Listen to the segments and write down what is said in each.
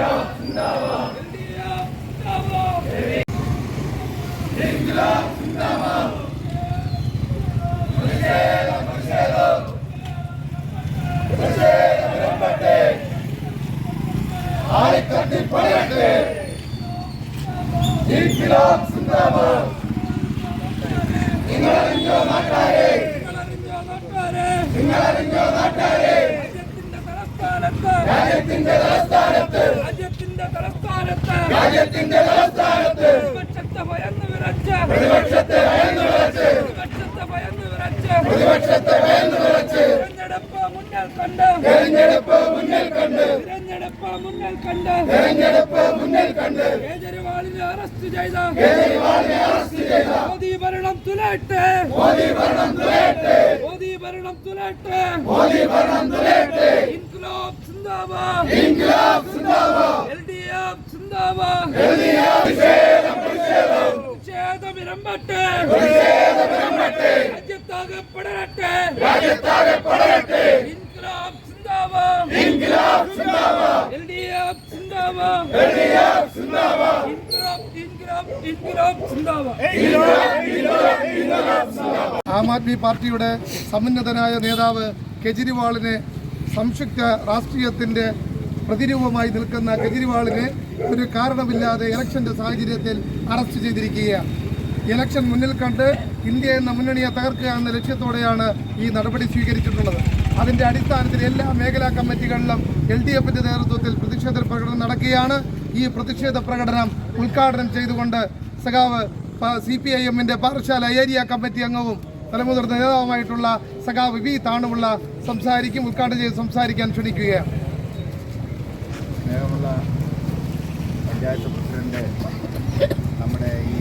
ഇൻക്ലാബ് സിന്ദാബാദ് എൽഡിഎഫ് സിന്ദാബാദ് ആളിക്കത്തി പടയട്ടെ ഇൻക്ലാബ് സിന്ദാബാദ് നിങ്ങളറിഞ്ഞോ നാട്ടാരെ നിങ്ങളറിഞ്ഞോ നാട്ടാരെ രാജ്യത്തിന്റെ തലസ്ഥാനത്ത് രാജ്യത്തിന്റെ തലസ്ഥാനത്ത്. രാജ്യത്തിന്റെ തലസ്ഥാനത്ത്. രാജ്യത്തിന്റെ തലസ്ഥാനത്ത്. പ്രതിപക്ഷത്തെ ഭയന്ന് വിറച്ച്. പ്രതിപക്ഷത്തെ ഭയന്ന് വിറച്ച്. പ്രതിപക്ഷത്തെ ഭയന്ന് വിറച്ച്. പ്രതിപക്ഷത്തെ ഭയന്ന് വിറച്ച്. തിരഞ്ഞെടുപ്പ് മുന്നിൽ കണ്ട്. തെരഞ്ഞെടുപ്പ് മുന്നിൽ കണ്ട്. തിരഞ്ഞെടുപ്പ് മുന്നിൽ കണ്ട്. തെരഞ്ഞെടുപ്പ് മുന്നിൽ കണ്ട്. കേജരിവാളിനെ അറസ്റ്റ് ചെയ്ത. കേജ്രിവാളിനെ അറസ്റ്റ് ചെയ്ത. മോദി ഭരണം തുലയട്ടെ. മോദി ഭരണം തുലയട്ടെ. മോദി ഭരണം തുലയട്ടെ. മോദി ഭരണം തുലയട്ടെ ഇൻക്ലാബ് സിന്ദാബാദ് ഇൻക്ലാബ് സിന്ദാബാദ് എൽ ഡി എഫ് സിന്ദാബാദ് എഴുതിയ പ്രതിഷേധം പ്രതിഷേധം പ്രതിഷേധം ഇരമ്പട്ടെ പ്രതിഷേധം ഇറങ്ങട്ടെ രാജ്യത്താകെ പടരട്ടെ രാജ്യത്താകെ പടരട്ടെ ഇൻക്ലാബ് സിന്ദാബാദ് ഇൻക്ലാബ് സിന്ദാബാദ് എൽ ഡി എഫ് സിന്ദാബാദ് എഴുതിയ സിന്ദാബാദ് ഇൻക്ലാബ് ഇൻക്ലാബ് ഇൻക്ലാബ് സിന്ദാബാദ് ആം ആദ്മി പാർട്ടിയുടെ സമുന്നതനായ നേതാവ് കെജ്രിവാളിനെ സംയുക്ത രാഷ്ട്രീയത്തിന്റെ പ്രതിരൂപമായി നിൽക്കുന്ന കെജ്രിവാളിനെ ഒരു കാരണമില്ലാതെ ഇലക്ഷന്റെ സാഹചര്യത്തിൽ അറസ്റ്റ് ചെയ്തിരിക്കുകയാണ്. ഇലക്ഷൻ മുന്നിൽ കണ്ട് ഇന്ത്യ എന്ന മുന്നണിയെ തകർക്കുക എന്ന ലക്ഷ്യത്തോടെയാണ് ഈ നടപടി സ്വീകരിച്ചിട്ടുള്ളത്. അതിന്റെ അടിസ്ഥാനത്തിൽ എല്ലാ മേഖലാ കമ്മിറ്റികളിലും എൽ ഡി എഫിന്റെ നേതൃത്വത്തിൽ പ്രതിഷേധ പ്രകടനം നടക്കുകയാണ്. ഈ പ്രതിഷേധ പ്രകടനം ഉദ്ഘാടനം ചെയ്തുകൊണ്ട് സഖാവ് സി പി ഐ എമ്മിന്റെ പാറശാല ഏരിയ കമ്മിറ്റി അംഗവും തലമുതിർന്ന നേതാവുമായിട്ടുള്ള സഖാവ് വി താണുമുള്ള സംസാരിക്കും ഉദ്ഘാടനം ചെയ്ത് സംസാരിക്കാൻ ക്ഷണിക്കുകയാണ്. പഞ്ചായത്ത് പ്രസിഡന്റ് നമ്മുടെ ഈ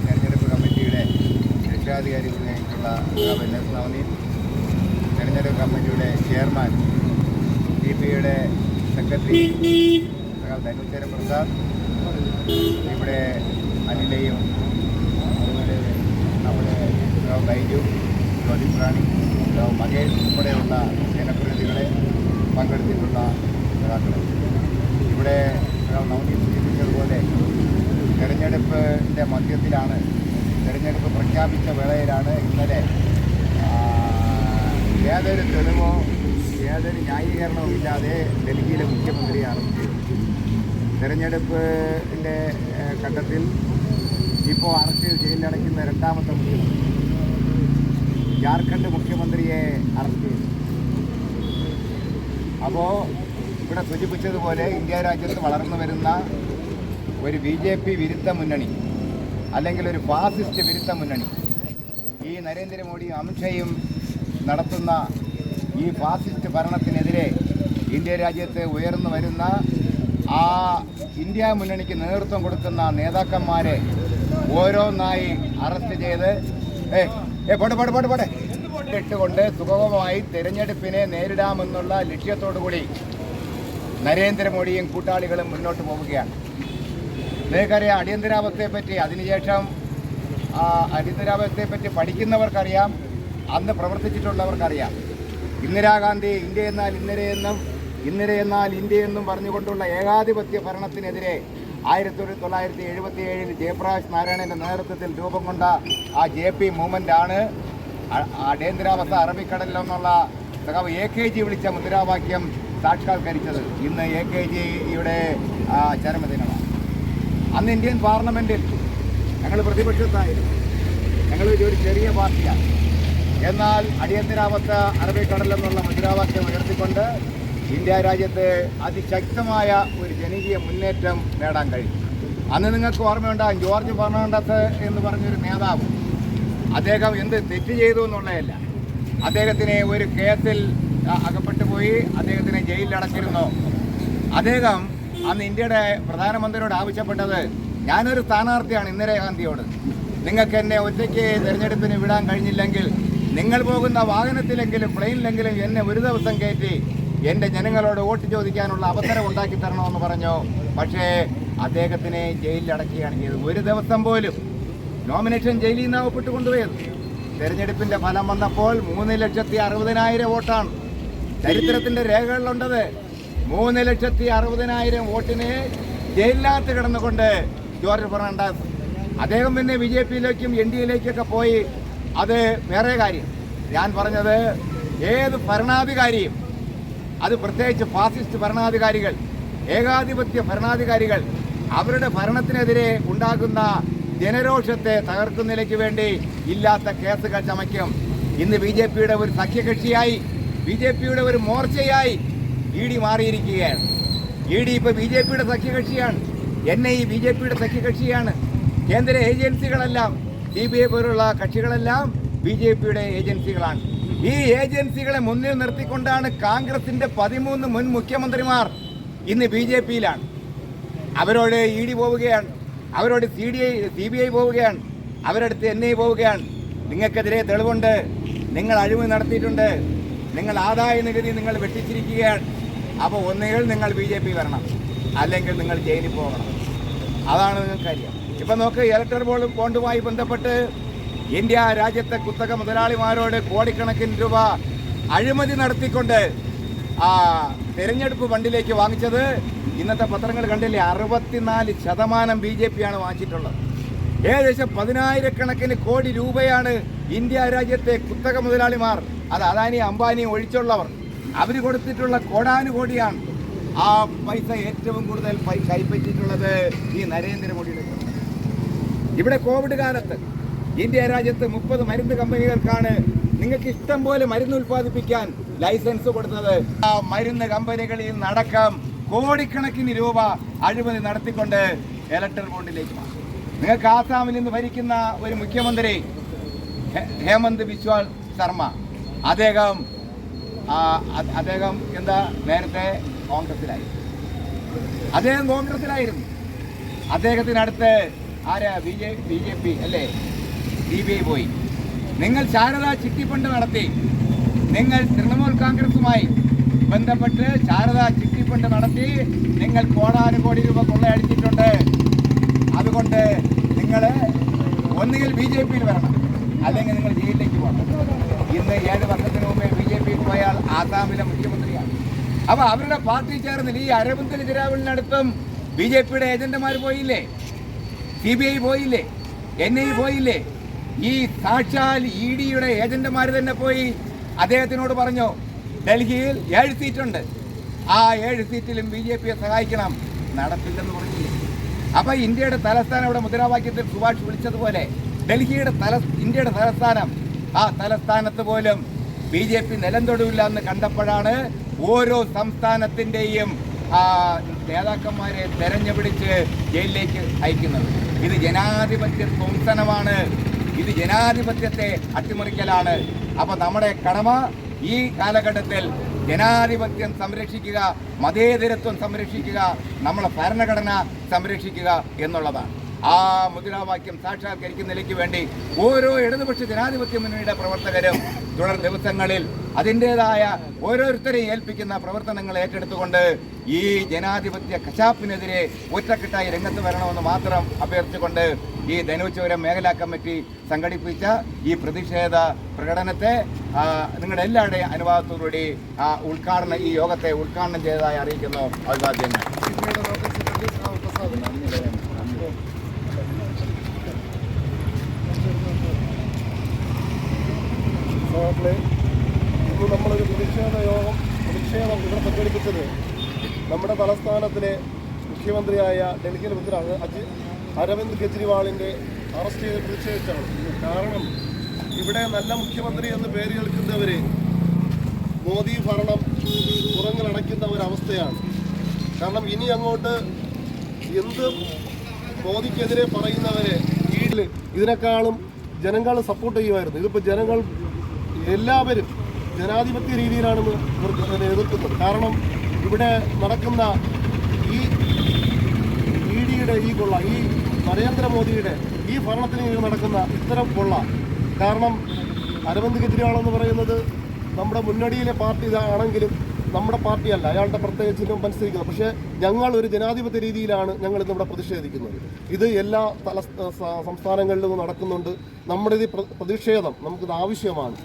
തെരഞ്ഞെടുപ്പ് കമ്മിറ്റിയുടെ രക്ഷാധികാരി നിർണയിച്ചിട്ടുള്ള എൻ എസ് നവനീത് തെരഞ്ഞെടുപ്പ് കമ്മിറ്റിയുടെ ചെയർമാൻ ഡി പിയുടെ സെക്രട്ടറി ധനുചര പ്രസാദ് ഇവിടെ അനിലയും അതുപോലെ നമ്മുടെ ബൈജു ജ്യോതി പ്രാണി മകേഷ് ഉൾപ്പെടെയുള്ള ജനപ്രതിനിധികളെ പങ്കെടുത്തിട്ടുള്ള നേതാക്കൾ ഇവിടെ നവനീത് സൂചിപ്പിച്ചതുപോലെ തെരഞ്ഞെടുപ്പിന്റെ മധ്യത്തിലാണ് തെരഞ്ഞെടുപ്പ് പ്രഖ്യാപിച്ച വേളയിലാണ് ഇന്നലെ ഏതൊരു തെളിവോ ഏതൊരു ന്യായീകരണവും ഇല്ലാതെ ഡൽഹിയിലെ മുഖ്യമന്ത്രിയാണ്. തെരഞ്ഞെടുപ്പിന്റെ ഘട്ടത്തിൽ ഇപ്പോൾ അറസ്റ്റ് ജയിലിലടയ്ക്കുന്ന രണ്ടാമത്തെ മുഖ്യമന്ത്രി. ജാർഖണ്ഡ് മുഖ്യമന്ത്രിയെ അറസ്റ്റ് ചെയ്തു. അപ്പോൾ ഇവിടെ സൂചിപ്പിച്ചതുപോലെ ഇന്ത്യ രാജ്യത്ത് വളർന്നു വരുന്ന ഒരു ബി ജെ പി വിരുദ്ധ മുന്നണി അല്ലെങ്കിൽ ഒരു ഫാസിസ്റ്റ് വിരുദ്ധ മുന്നണി. ഈ നരേന്ദ്രമോദിയും അമിത്ഷയും നടത്തുന്ന ഈ ഫാസിസ്റ്റ് ഭരണത്തിനെതിരെ ഇന്ത്യ രാജ്യത്ത് ഉയർന്നു വരുന്ന ആ ഇന്ത്യ മുന്നണിക്ക് നേതൃത്വം കൊടുക്കുന്ന നേതാക്കന്മാരെ ഓരോന്നായി അറസ്റ്റ് ചെയ്ത് ഏ ഏ പോട്ടെ പോട്ടെ പോട്ടെ പോട്ടെ. ഇട്ടുകൊണ്ട് സുഗമമായി തെരഞ്ഞെടുപ്പിനെ നേരിടാമെന്നുള്ള ലക്ഷ്യത്തോടു കൂടി നരേന്ദ്രമോദിയും കൂട്ടാളികളും മുന്നോട്ട് പോവുകയാണ്. നിങ്ങൾക്കറിയാം അടിയന്തരാവസ്ഥയെപ്പറ്റി അതിനുശേഷം അടിയന്തരാവസ്ഥയെപ്പറ്റി പഠിക്കുന്നവർക്കറിയാം അന്ന് പ്രവർത്തിച്ചിട്ടുള്ളവർക്കറിയാം. ഇന്ദിരാഗാന്ധി ഇന്ത്യ എന്നാൽ ഇന്നലെയെന്നും ഇന്നലെ എന്നാൽ ഇന്ത്യയെന്നും പറഞ്ഞുകൊണ്ടുള്ള ഏകാധിപത്യ ഭരണത്തിനെതിരെ ആയിരത്തി തൊള്ളായിരത്തി എഴുപത്തി ഏഴിൽ ജയപ്രകാശ് നാരായണന്റെ നേതൃത്വത്തിൽ രൂപം കൊണ്ട ആ ജെ പി അ- അടിയന്തരാവസ്ഥ അറബിക്കടലിലെന്നുള്ള എ കെ ജി വിളിച്ച മുദ്രാവാക്യം സാക്ഷാത്കരിച്ചത് ഇന്ന് എ കെ ജിയുടെ ചരമദിനമാണ്. അന്ന് ഇന്ത്യൻ പാർലമെന്റിൽ ഞങ്ങൾ പ്രതിപക്ഷത്തായിരുന്നു. ഞങ്ങൾ ഒരു ചെറിയ പാർട്ടിയാണ്. എന്നാൽ അടിയന്തരാവസ്ഥ അറബിക്കടലെന്നുള്ള മുദ്രാവാക്യം ഉയർത്തിക്കൊണ്ട് ഇന്ത്യ രാജ്യത്ത് അതിശക്തമായ ഒരു ജനകീയ മുന്നേറ്റം നേടാൻ കഴിയും അന്ന് നിങ്ങൾക്ക് ഓർമ്മയുണ്ടാകും ജോർജ് ഫെർണാണ്ടസ് എന്ന് പറഞ്ഞൊരു നേതാവ്. അദ്ദേഹം എന്ത് തെറ്റ് ചെയ്തു എന്നുള്ളതല്ല. അദ്ദേഹത്തിനെ ഒരു കേസിൽ അകപ്പെട്ടു പോയി. അദ്ദേഹത്തിനെ ജയിലിൽ അടച്ചിരുന്നു അദ്ദേഹം അന്ന് ഇന്ത്യയുടെ പ്രധാനമന്ത്രിയോട് ആവശ്യപ്പെട്ടത് ഞാനൊരു സ്ഥാനാർത്ഥിയാണ് ഇന്ദിരാഗാന്ധിയോട് നിങ്ങൾക്ക് എന്നെ ഒറ്റയ്ക്ക് തിരഞ്ഞെടുപ്പിന് വിടാൻ കഴിഞ്ഞില്ലെങ്കിൽ നിങ്ങൾ പോകുന്ന വാഹനത്തിലെങ്കിലും പ്ലെയിനിലെങ്കിലും എന്നെ ഒരു ദിവസം കയറ്റി എന്റെ ജനങ്ങളോട് വോട്ട് ചോദിക്കാനുള്ള അവസരം ഉണ്ടാക്കി തരണമെന്ന് പറഞ്ഞു. പക്ഷേ അദ്ദേഹത്തിനെ ജയിലിൽ അടക്കുകയാണ് ചെയ്തത്. ഒരു ദിവസം പോലും നോമിനേഷൻ ജയിലിൽ നിന്ന് കൊണ്ടുപോയത് തെരഞ്ഞെടുപ്പിന്റെ ഫലം വന്നപ്പോൾ മൂന്ന് ലക്ഷത്തി അറുപതിനായിരം വോട്ടാണ്. ചരിത്രത്തിന്റെ രേഖകളിലുണ്ടത് മൂന്ന് ലക്ഷത്തി അറുപതിനായിരം വോട്ടിന് ജയിലിനകത്ത് കിടന്നുകൊണ്ട് ജോർജ് ഫെർണാണ്ടസ്. അദ്ദേഹം പിന്നെ ബി ജെ പിയിലേക്കും എൻ ഡി എയിലേക്കൊക്കെ പോയി. അത് വേറെ കാര്യം. ഞാൻ പറഞ്ഞത് ഏത് ഭരണാധികാരിയും അത് പ്രത്യേകിച്ച് ഫാസിസ്റ്റ് ഭരണാധികാരികൾ ഏകാധിപത്യ ഭരണാധികാരികൾ അവരുടെ ഭരണത്തിനെതിരെ ഉണ്ടാകുന്ന ജനരോഷത്തെ തകർക്കുന്നതിലേക്ക് വേണ്ടി ഇല്ലാത്ത കേസുകൾ ചമയ്ക്കും. ഇന്ന് ബി ജെ പിയുടെ ഒരു സഖ്യകക്ഷിയായി ബി ജെ പിയുടെ ഒരു മോർച്ചയായി ഇ ഡി മാറിയിരിക്കുകയാണ്. ഇ ഡി ഇപ്പോൾ ബി ജെ പിയുടെ സഖ്യകക്ഷിയാണ്. എൻ ഐ ബി ജെ പിയുടെ സഖ്യകക്ഷിയാണ്. കേന്ദ്ര ഏജൻസികളെല്ലാം സി ബി ഐ പോലുള്ള കക്ഷികളെല്ലാം ബി ജെ പിയുടെ ഏജൻസികളാണ്. ഈ ഏജൻസികളെ മുന്നിൽ നിർത്തിക്കൊണ്ടാണ് കോൺഗ്രസിന്റെ പതിമൂന്ന് മുൻ മുഖ്യമന്ത്രിമാർ ഇന്ന് ബി ജെ പിയിലാണ്. അവരോട് ഇ ഡി പോവുകയാണ്. അവരോട് C D I C B I പോവുകയാണ്. അവരടുത്ത് എൻ ഐ പോവുകയാണ്. നിങ്ങൾക്കെതിരെ തെളിവുണ്ട്. നിങ്ങൾ അഴിമതി നടത്തിയിട്ടുണ്ട്. നിങ്ങൾ ആദായ നികുതി നിങ്ങൾ വെട്ടിച്ചിരിക്കുകയാണ്. അപ്പോൾ ഒന്നുകിൽ നിങ്ങൾ ബി ജെ പി വരണം അല്ലെങ്കിൽ നിങ്ങൾ ജയിലിൽ പോകണം. അതാണ് നിങ്ങൾക്ക് കാര്യം. ഇപ്പം നോക്ക് ഇലക്ടർ ബോൾ ബോണ്ടുമായി ബന്ധപ്പെട്ട് ഇന്ത്യ രാജ്യത്തെ കുത്തക മുതലാളിമാരോട് കോടിക്കണക്കിന് രൂപ അഴിമതി നടത്തിക്കൊണ്ട് ആ തെരഞ്ഞെടുപ്പ് ഫണ്ടിലേക്ക് വാങ്ങിച്ചത് ഇന്നത്തെ പത്രങ്ങൾ കണ്ടില്ലേ അറുപത്തിനാല് ശതമാനം ബി ജെ പിയാണ് വാങ്ങിച്ചിട്ടുള്ളത്. ഏകദേശം പതിനായിരക്കണക്കിന് കോടി രൂപയാണ് ഇന്ത്യ രാജ്യത്തെ കുത്തക മുതലാളിമാർ അത് അദാനി അംബാനി ഒഴിച്ചുള്ളവർ അവർ കൊടുത്തിട്ടുള്ള കോടാനുകോടിയാണ് ആ പൈസ ഏറ്റവും കൂടുതൽ കൈപ്പറ്റിയിട്ടുള്ളത് ഈ നരേന്ദ്രമോദിയുടെ. ഇവിടെ കോവിഡ് കാലത്ത് ഇന്ത്യ രാജ്യത്ത് മുപ്പത് മരുന്ന് കമ്പനികൾക്കാണ് നിങ്ങൾക്ക് ഇഷ്ടം പോലെ മരുന്ന് ഉൽപ്പാദിപ്പിക്കാൻ ലൈസൻസ് കൊടുത്തത്. ആ മരുന്ന് കമ്പനികളിൽ നടക്കം. കോടിക്കണക്കിന് രൂപ അഴിമതി നടത്തിക്കൊണ്ട് ഇലക്ടർ ബോണ്ടിലേക്ക് നിങ്ങൾക്ക് ആസാമിൽ നിന്ന് ഭരിക്കുന്ന ഒരു മുഖ്യമന്ത്രി ഹേമന്ത് ബിശ്വാൽ ശർമ്മ. അദ്ദേഹം അദ്ദേഹം എന്താ നേരത്തെ കോൺഗ്രസിലായി അദ്ദേഹം കോൺഗ്രസിലായിരുന്നു അദ്ദേഹത്തിനടുത്ത് ആരാ? B J B J P അല്ലേ? സി ബി ഐ പോയി. നിങ്ങൾ ശാരദ ചിട്ടിഫണ്ട് നടത്തി. നിങ്ങൾ തൃണമൂൽ കോൺഗ്രസുമായി ബന്ധപ്പെട്ട് ശാരദ ചിട്ടിഫണ്ട് നടത്തി. നിങ്ങൾ കോടാനുകോടി രൂപ കൊള്ളയടിച്ചിട്ടുണ്ട്. അതുകൊണ്ട് നിങ്ങൾ ഒന്നുകിൽ ബി ജെ പിയിൽ വരണം. അല്ലെങ്കിൽ നിങ്ങൾ ജയിലിലേക്ക് പോകണം? ഇന്ന് ഏഴ് വർഷത്തിന് മുമ്പേ ബി ജെ പിയിൽ പോയാൽ ആസാമിലെ മുഖ്യമന്ത്രിയാണ്. അപ്പൊ അവരുടെ പാർട്ടി ചേർന്നിൽ ഈ അരവിന്ദ് കെജ്രിവാളിനടുത്തും ബി ജെ പിയുടെ ഏജന്റുമാർ പോയില്ലേ? സി ബി ഐ പോയില്ലേ? എൻ ഐ പോയില്ലേ? ഈ സാക്ഷാൽ ഇ ഡിയുടെ ഏജന്റുമാർ തന്നെ പോയി അദ്ദേഹത്തിനോട് പറഞ്ഞു ഡൽഹിയിൽ ഏഴ് സീറ്റുണ്ട്. ആ ഏഴ് സീറ്റിലും ബി ജെ പിയെ സഹായിക്കണം. നടപ്പില്ലെന്ന് പറഞ്ഞില്ലേ? അപ്പൊ ഇന്ത്യയുടെ തലസ്ഥാനം ഇവിടെ മുദ്രാവാക്യത്തിൽ സുഭാഷ് വിളിച്ചതുപോലെ ഡൽഹിയുടെ തല ഇന്ത്യയുടെ തലസ്ഥാനം. ആ തലസ്ഥാനത്ത് പോലും ബി ജെ പി നിലം തൊടില്ല എന്ന് കണ്ടപ്പോഴാണ് ഓരോ സംസ്ഥാനത്തിന്റെയും നേതാക്കന്മാരെ തെരഞ്ഞുപിടിച്ച് ജയിലിലേക്ക് അയക്കുന്നത്. ഇത് ജനാധിപത്യ ധ്വംസനമാണ്. ഇത് ജനാധിപത്യത്തെ അട്ടിമറിക്കലാണ്. അപ്പോൾ നമ്മുടെ കടമ ഈ കാലഘട്ടത്തിൽ ജനാധിപത്യം സംരക്ഷിക്കുക മതേതരത്വം സംരക്ഷിക്കുക നമ്മളെ ഭരണഘടന സംരക്ഷിക്കുക എന്നുള്ളതാണ്. ആ മുദ്രാവാക്യം സാക്ഷാത്കരിക്കുന്നതിലേക്ക് വേണ്ടി ഓരോ ഇടതുപക്ഷ ജനാധിപത്യ മുന്നണിയുടെ പ്രവർത്തകരും തുടർ ദിവസങ്ങളിൽ അതിന്റെതായ ഓരോരുത്തരെയും ഏൽപ്പിക്കുന്ന പ്രവർത്തനങ്ങൾ ഏറ്റെടുത്തുകൊണ്ട് ഈ ജനാധിപത്യ കശാപ്പിനെതിരെ ഒറ്റക്കെട്ടായി രംഗത്ത് വരണമെന്ന് മാത്രം അഭ്യർത്ഥിച്ചുകൊണ്ട് ഈ ധനുച്ചപുരം മേഖലാ കമ്മിറ്റി സംഘടിപ്പിച്ച ഈ പ്രതിഷേധ പ്രകടനത്തെ നിങ്ങളുടെ എല്ലാവരുടെയും അനുവാദത്തോടുകൂടി ഉദ്ഘാടനം ഈ യോഗത്തെ ഉദ്ഘാടനം ചെയ്തതായി അറിയിക്കുന്നു. അഭിവാദ്യങ്ങൾ പിന്നീട് നമുക്ക് സെക്രട്ടറി ശ്രീ പ്രസാദ് സഹോദരങ്ങളെ ഇന്ന് നമ്മളൊരു പ്രതിഷേധ യോഗം പ്രതിഷേധം ഇവിടെ സംഘടിപ്പിച്ചത് നമ്മുടെ തലസ്ഥാനത്തിലെ മുഖ്യമന്ത്രിയായ ഡൽഹിയിലെ മന്ത്രി അജി- അരവിന്ദ് കെജ്രിവാളിന്റെ അറസ്റ്റ് ചെയ്ത് പ്രതിഷേധിച്ചാണ്. കാരണം ഇവിടെ നല്ല മുഖ്യമന്ത്രി എന്ന് പേര് കേൾക്കുന്നവര് മോദി ഭരണം പുറങ്ങിലടയ്ക്കുന്ന ഒരവസ്ഥയാണ്. കാരണം ഇനി അങ്ങോട്ട് എന്ത് മോദിക്കെതിരെ പറയുന്നവരെ ഇതിനേക്കാളും ജനങ്ങൾ സപ്പോർട്ട് ചെയ്യുമായിരുന്നു. ഇതിപ്പോൾ ജനങ്ങൾ എല്ലാവരും ജനാധിപത്യ രീതിയിലാണ് എതിർക്കുന്നത് കാരണം ഇവിടെ നടക്കുന്ന ഈ ഇ ഡിയുടെ ഈ കൊള്ള ഈ നരേന്ദ്രമോദിയുടെ ഈ ഭരണത്തിന് കീഴിൽ നടക്കുന്ന ഇത്തരം കൊള്ള കാരണം അരവിന്ദ് കെജ്രിവാളെന്ന് പറയുന്നത് നമ്മുടെ മുന്നണിയിലെ പാർട്ടി ഇതാണെങ്കിലും നമ്മുടെ പാർട്ടിയല്ല അയാളുടെ പ്രത്യേക ചിഹ്നം മനസ്സിലാക്കുന്നത് പക്ഷേ ഞങ്ങൾ ഒരു ജനാധിപത്യ രീതിയിലാണ് ഞങ്ങൾ ഇന്നിവിടെ പ്രതിഷേധിക്കുന്നത്. ഇത് എല്ലാ തല സംസ്ഥാനങ്ങളിലും നടക്കുന്നുണ്ട്. നമ്മുടെ ഇത് പ്ര- പ്രതിഷേധം നമുക്കിത് ആവശ്യമാണ്.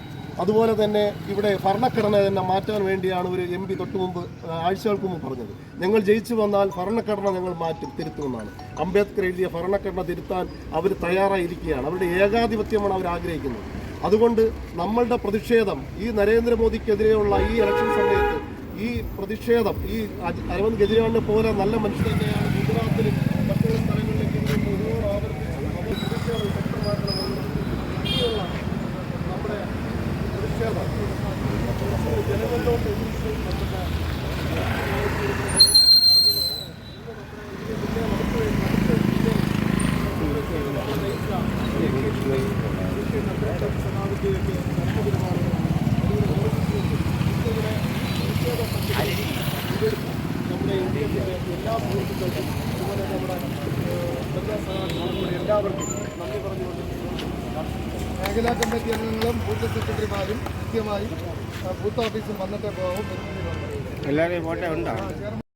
അതുപോലെ തന്നെ ഇവിടെ ഭരണഘടന തന്നെ മാറ്റാൻ വേണ്ടിയാണ് ഒരു എം പി തൊട്ട് മുമ്പ് ആഴ്ചകൾക്ക് മുമ്പ് പറഞ്ഞത്. ഞങ്ങൾ ജയിച്ചു വന്നാൽ ഭരണഘടന ഞങ്ങൾ മാറ്റും തിരുത്തുമെന്നാണ് അംബേദ്കർ എഴുതിയ ഭരണഘടന തിരുത്താൻ അവർ തയ്യാറായിരിക്കുകയാണ്. അവരുടെ ഏകാധിപത്യമാണ് അവർ ആഗ്രഹിക്കുന്നത്. അതുകൊണ്ട് നമ്മളുടെ പ്രതിഷേധം ഈ നരേന്ദ്രമോദിക്കെതിരെയുള്ള ഈ ഇലക്ഷൻ സമയത്ത് ഈ പ്രതിഷേധം ഈ അരവിന്ദ് കെജ്രിവാളിനെ പോലെ നല്ല മനുഷ്യൻ തന്നെയാണ് സുഹൃത്തുക്കൾക്കും അതുപോലെ നമ്മുടെ പ്രജാസഹാക്കളും എല്ലാവർക്കും നന്ദി പറഞ്ഞുകൊണ്ട് മേഖലാ കമ്മിറ്റി അംഗങ്ങളും ബൂത്ത് സെക്രട്ടറിമാരും കൃത്യമായി ബൂത്ത് ഓഫീസിൽ വന്നിട്ടേ പോകും എല്ലാവരെയും ഫോട്ടോ ഉണ്ടോ?